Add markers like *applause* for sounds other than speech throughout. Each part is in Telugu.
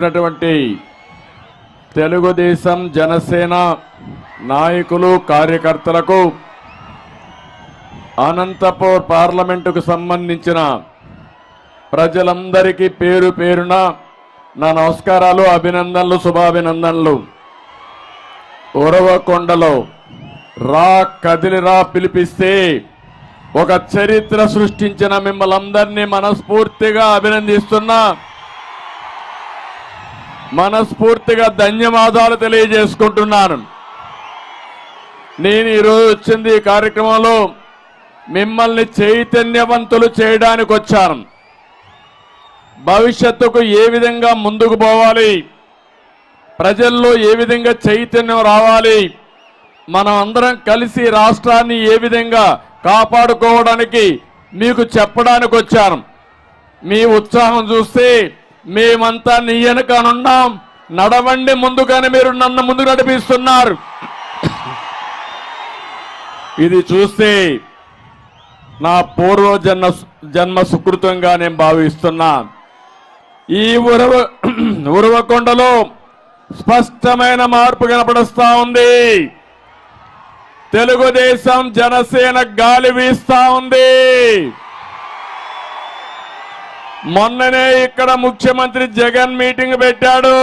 ఉన్నటువంటి తెలుగుదేశం జనసేన నాయకులు కార్యకర్తలకు అనంతపూర్ పార్లమెంటుకు సంబంధించిన ప్రజలందరికీ పేరు పేరున నా నమస్కారాలు అభినందనలు శుభాభినందనలు. ఉరవకొండలో రా కదిలిరా పిలిపిస్తే ఒక చరిత్ర సృష్టించిన మిమ్మల్ని అందరినీ మనస్ఫూర్తిగా అభినందిస్తున్నా. మనస్ఫూర్తిగా ధన్యవాదాలు తెలియజేసుకుంటున్నాను. నేను ఈరోజు వచ్చింది ఈ కార్యక్రమంలో మిమ్మల్ని చైతన్యవంతులు చేయడానికి వచ్చాను. భవిష్యత్తుకు ఏ విధంగా ముందుకు పోవాలి? ప్రజల్లో ఏ విధంగా చైతన్యం రావాలి? మనం అందరం కలిసి రాష్ట్రాన్ని ఏ విధంగా కాపాడుకోవడానికి మీకు చెప్పడానికి వచ్చాను. మీ ఉత్సాహం చూస్తే మేమంతా నీ వెనకనున్నాం. నడవండి ముందుగానే మీరు నన్ను ముందు నడిపిస్తున్నారు. ఇది చూస్తే నా పూర్వ జన్మ జన్మ సుకృతంగా నేను భావిస్తున్నా. ఈ ఉరవ *clears throat* ఉరవకొండలో స్పష్టమైన మార్పు కనపడుస్తా ఉంది. తెలుగుదేశం జనసేన గాలి వీస్తా ఉంది. మొన్ననే ఇక్కడ ముఖ్యమంత్రి జగన్ మీటింగ్ పెట్టాడు.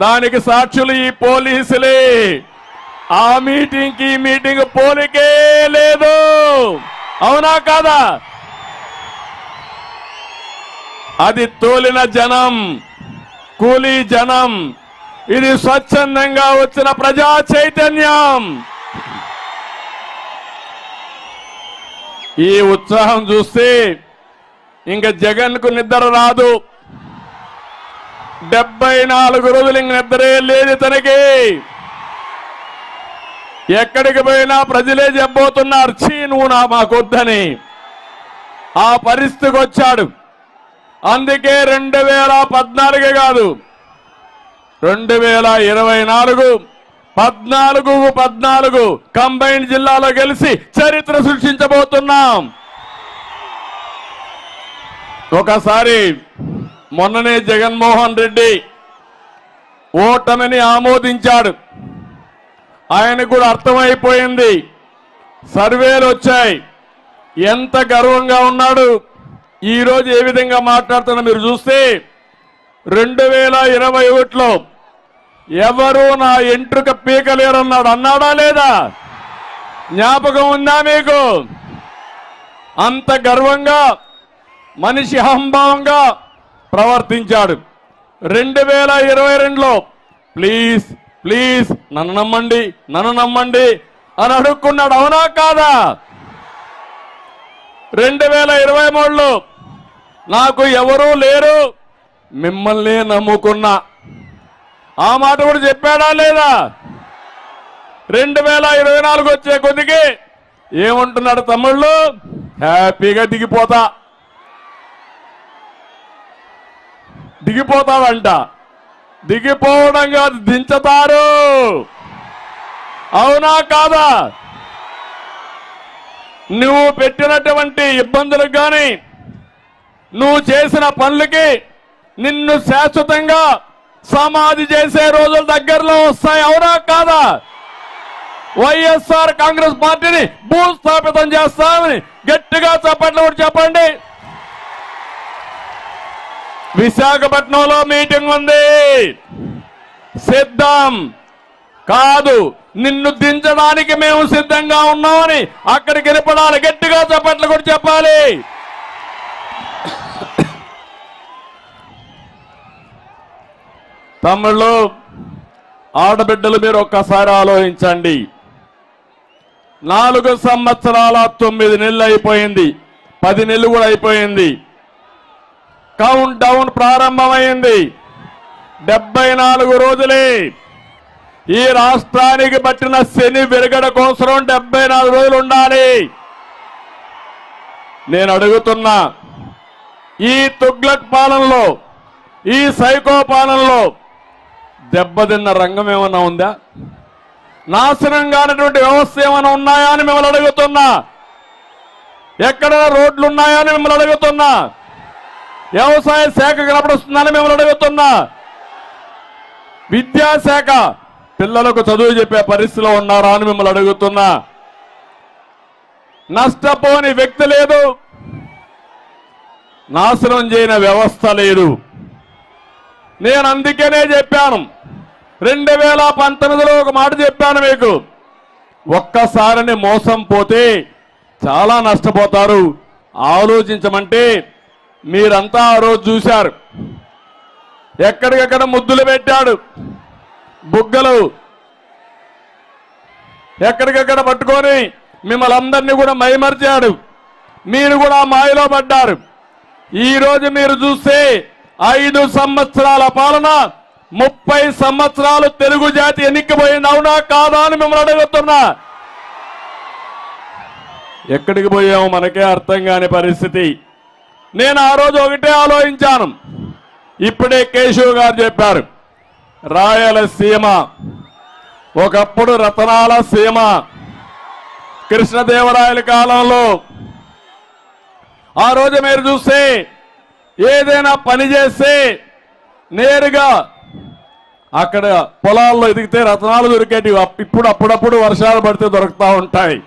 దానికి సాక్షులు ఈ పోలీసులే. ఆ మీటింగ్కి మీటింగ్ పోలికే లేదు. అవునా కాదా? అది తోలిన జనం కూలీ జనం ఇది స్వచ్ఛందంగా వచ్చిన ప్రజా చైతన్యం. ఈ ఉత్సాహం చూస్తే ఇంక జగన్కు నిద్ర రాదు. డెబ్బై నాలుగు రోజులు ఇంక నిద్రే లేదు తనకి. ఎక్కడికి పోయినా ప్రజలే చెప్పబోతున్నారు చీ నువ్వు నా మాకొద్దని. ఆ పరిస్థితికి వచ్చాడు. అందుకే రెండు వేల పద్నాలుగే కాదు రెండు వేల ఇరవై నాలుగు పద్నాలుగు పద్నాలుగు కంబైన్ జిల్లాలో గెలిచి చరిత్ర సృష్టించబోతున్నాం. ఒకసారి మొన్ననే జగన్మోహన్ రెడ్డి ఓటమిని ఆమోదించాడు. ఆయనకు కూడా అర్థమైపోయింది. సర్వేలు వచ్చాయి. ఎంత గర్వంగా ఉన్నాడు. ఈరోజు ఏ విధంగా మాట్లాడుతున్నా మీరు చూస్తే రెండు వేల ఇరవై ఒకటిలో ఎవరు నా ఎంట్రుక పీకలేరన్నాడు అన్నాడా లేదా? జ్ఞాపకం ఉందా మీకు? అంత గర్వంగా మనిషి అహంభావంగా ప్రవర్తించాడు. రెండు వేల ఇరవై రెండులో ప్లీజ్ ప్లీజ్ నన్ను నమ్మండి నన్ను నమ్మండి అని అడుక్కున్నాడు. అవునా కాదా? రెండు వేల ఇరవై మూడులో నాకు ఎవరూ లేరు మిమ్మల్ని నమ్ముకున్నా ఆ మాట కూడా చెప్పాడా లేదా? రెండు వేల ఇరవై నాలుగు వచ్చే కొద్దికి ఏమంటున్నాడు తమ్ముళ్ళు? హ్యాపీగా దిగిపోతా దిగిపోతాడంట. దిగిపోవడం కాదు దించుతారు. అవునా కాదా? నువ్వు పెట్టినటువంటి ఇబ్బందులకు కానీ నువ్వు చేసిన పనులకి నిన్ను శాశ్వతంగా సమాధి చేసే రోజులు దగ్గరలో వస్తాయి అవునా కాదా? వైఎస్ఆర్ కాంగ్రెస్ పార్టీని భూస్థాపితం చేస్తామని గట్టిగా చెప్పట్లు చెప్పండి. విశాఖపట్నంలో మీటింగ్ ఉంది. సిద్ధం. కాదు నిన్ను దించడానికి మేము సిద్ధంగా ఉన్నామని అక్కడికి వెళ్ళిపడాలి గట్టిగా చప్పట్లు కూడా చెప్పాలి. తమ్ముళ్ళు ఆడబిడ్డలు మీరు ఒక్కసారి ఆలోచించండి. నాలుగు సంవత్సరాల తొమ్మిది నెలలు అయిపోయింది. పది నెలలు కూడా అయిపోయింది. కౌంట్ డౌన్ ప్రారంభమైంది. డెబ్బై నాలుగు రోజులే. ఈ రాష్ట్రానికి పట్టిన శని విరగడ కోసం డెబ్బై నాలుగు రోజులు ఉండాలి. నేను అడుగుతున్నా ఈ తుగ్లక్ పాలనలో ఈ సైకో పాలనలో దెబ్బతిన్న రంగం ఏమన్నా ఉందా? నాశనం కానటువంటి వ్యవస్థ ఏమైనా ఉన్నాయా అని మిమ్మల్ని అడుగుతున్నా. ఎక్కడ రోడ్లు ఉన్నాయా అని మిమ్మల్ని అడుగుతున్నా. వ్యవసాయ శాఖ కనపడుస్తుందని మిమ్మల్ని అడుగుతున్నా. విద్యాశాఖ పిల్లలకు చదువు చెప్పే పరిస్థితిలో ఉన్నారా అని మిమ్మల్ని అడుగుతున్నా. నష్టపోని వ్యక్తి లేదు. నాశనం చేయని వ్యవస్థ లేదు. నేను అందుకనే చెప్పాను. రెండు వేల పంతొమ్మిదిలో ఒక మాట చెప్పాను మీకు. ఒక్కసారిని మోసం పోతే చాలా నష్టపోతారు. ఆలోచించమంటే మీరంతా ఆ రోజు చూశారు. ఎక్కడికక్కడ ముద్దులు పెట్టాడు. బుగ్గలు. ఎక్కడికక్కడ పట్టుకొని మిమ్మల్ని అందరినీ కూడా మైమర్చాడు. మీరు కూడా మాయలో పడ్డారు. ఈరోజు మీరు చూస్తే ఐదు సంవత్సరాల పాలన ముప్పై సంవత్సరాలు తెలుగు జాతి ఎన్నికపోయింది అవునా కాదా అని మిమ్మల్ని అడుగుతున్నా. ఎక్కడికి పోయాము మనకే అర్థం కాని పరిస్థితి. నేను ఆ రోజు ఒకటే ఆలోచించాను. ఇప్పుడే కేశవ్ గారు చెప్పారు రాయలసీమ ఒకప్పుడు రతనాల సీమ కృష్ణదేవరాయల కాలంలో. ఆ రోజు మీరు చూస్తే ఏదైనా పని చేస్తే నేరుగా అక్కడ పొలాల్లో ఎదిగితే రత్నాలు దొరికేటివి. ఇప్పుడు అప్పుడప్పుడు వర్షాలు పడితే దొరుకుతూ ఉంటాయి.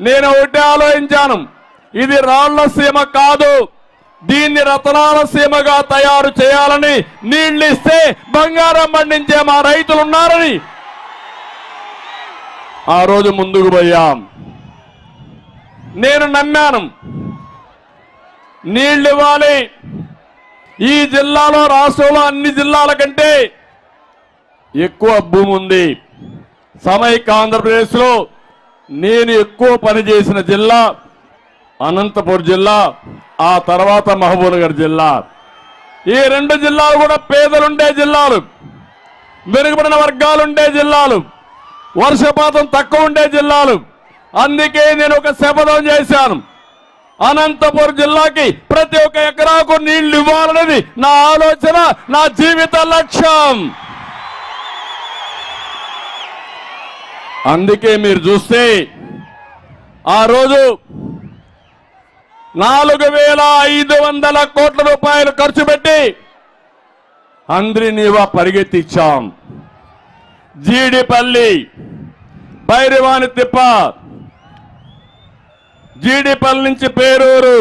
నేను ఒకటే ఆలోచించాను ఇది రాళ్ళ సీమ కాదు. దీన్ని రతనాల సీమగా తయారు చేయాలని నీళ్ళు ఇస్తే బంగారం పండించే మా రైతులు ఉన్నారని ఆ రోజు ముందుకు పోయాం. నేను నమ్మాను. నీళ్ళు ఇవ్వాలి. ఈ జిల్లాలో రాష్ట్రంలో అన్ని జిల్లాల కంటే ఎక్కువ భూమి ఉంది. సమైక్య ఆంధ్రప్రదేశ్లో నేను ఎక్కువ పనిచేసిన జిల్లా అనంతపురం జిల్లా ఆ తర్వాత మహబూబ్నగర్ జిల్లా. ఈ రెండు జిల్లాలు కూడా పేదలుండే జిల్లాలు మెరుగుపడిన వర్గాలుండే జిల్లాలు వర్షపాతం తక్కువ ఉండే జిల్లాలు. అందుకే నేను ఒక శపథం చేశాను. అనంతపురం జిల్లాకి ప్రతి ఒక్క ఎకరాకు నీళ్ళు ఇవ్వాలనేది నా ఆలోచన నా జీవిత లక్ష్యం. అందుకే మీరు చూస్తే ఆ రోజు నాలుగు వేల ఐదు వందల కోట్ల రూపాయలు ఖర్చు పెట్టి అందరినీవా పరిగెత్తిచ్చాం. జీడిపల్లి భైరవాణి తిప్ప జీడిపల్లి నుంచి Peruru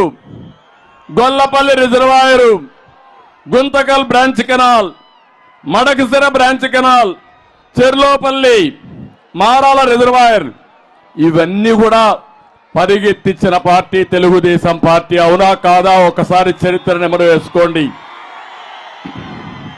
Gollapalli reservoir Guntakal branch canal Madakasira branch canal Cherlopalli Marala reservoir ఇవన్నీ కూడా పరిగెత్తించిన పార్టీ తెలుగుదేశం పార్టీ. అవునా కాదా? ఒకసారి చరిత్ర నెమరు వేసుకోండి